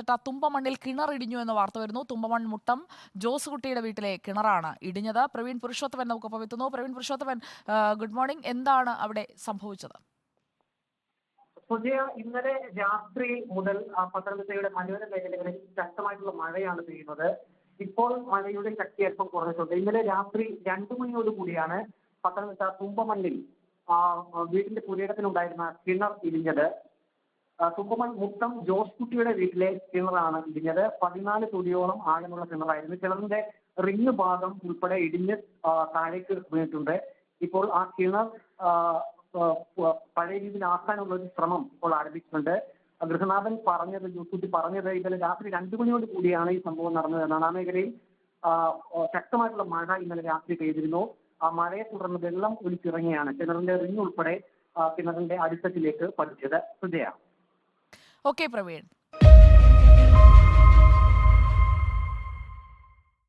പത്തനംതിട്ട തുമ്പമണ്ണിൽ കിണർ ഇടിഞ്ഞു എന്ന വാർത്ത വരുന്നു. തുമ്പമൺ മുട്ടം ജോസ് കുട്ടിയുടെ വീട്ടിലെ കിണറാണ് ഇടിഞ്ഞത്. പ്രവീൺ പുരുഷോത്തമൻ നമുക്കൊപ്പം എത്തുന്നു. Praveen Purushothaman good morning. എന്താണ് അവിടെ സംഭവിച്ചത്? സുജയ ഇന്നലെ രാത്രി മുതൽ പത്തനംതിട്ടയുടെ മലയോര മേഖലകളിൽ ശക്തമായിട്ടുള്ള മഴയാണ് പെയ്യുന്നത്. ഇപ്പോൾ മഴയുടെ ശക്തി അല്പം കുറഞ്ഞിട്ടുണ്ട്. ഇന്നലെ രാത്രി രണ്ടു മണിയോട് കൂടിയാണ് പത്തനംതിട്ട തുമ്പമണ്ണിൽ വീടിന്റെ പുരയിടത്തിലുണ്ടായിരുന്ന കിണർ ഇടിഞ്ഞത്. ആ, മുത്തം ജോസ് കുട്ടിയുടെ വീട്ടിലെ കിണറാണ് ഇടിഞ്ഞത്. പതിനാല് തൊടിയോളം ആഴമുള്ള കിണറായിരുന്നു. കിണറിന്റെ റിങ് ഭാഗം ഉൾപ്പെടെ ഇടിഞ്ഞ് താഴേക്ക് വീണിട്ടുണ്ട്. ഇപ്പോൾ ആ കിണർ പഴയ രീതിയിൽ ആക്കാനുള്ള ഒരു ശ്രമം ഇപ്പോൾ ആരംഭിച്ചിട്ടുണ്ട്. ഗൃഹനാഥൻ പറഞ്ഞത് ജോസൂട്ടി പറഞ്ഞത് ഇന്നലെ രാത്രി രണ്ടു മണിയോട് കൂടിയാണ് ഈ സംഭവം നടന്നത് എന്നാണ്. ആ മേഖലയിൽ ശക്തമായിട്ടുള്ള മഴ ഇന്നലെ രാത്രി പെയ്തിരുന്നു. ആ മഴയെ തുടർന്ന് വെള്ളം ഒലിച്ചിറങ്ങിയാണ് കിണറിന്റെ റിങ് ഉൾപ്പെടെ കിണറിന്റെ അടിത്തട്ടിലേക്ക് പതിച്ചത്. സുജയ. ഓക്കെ പ്രവീൺ.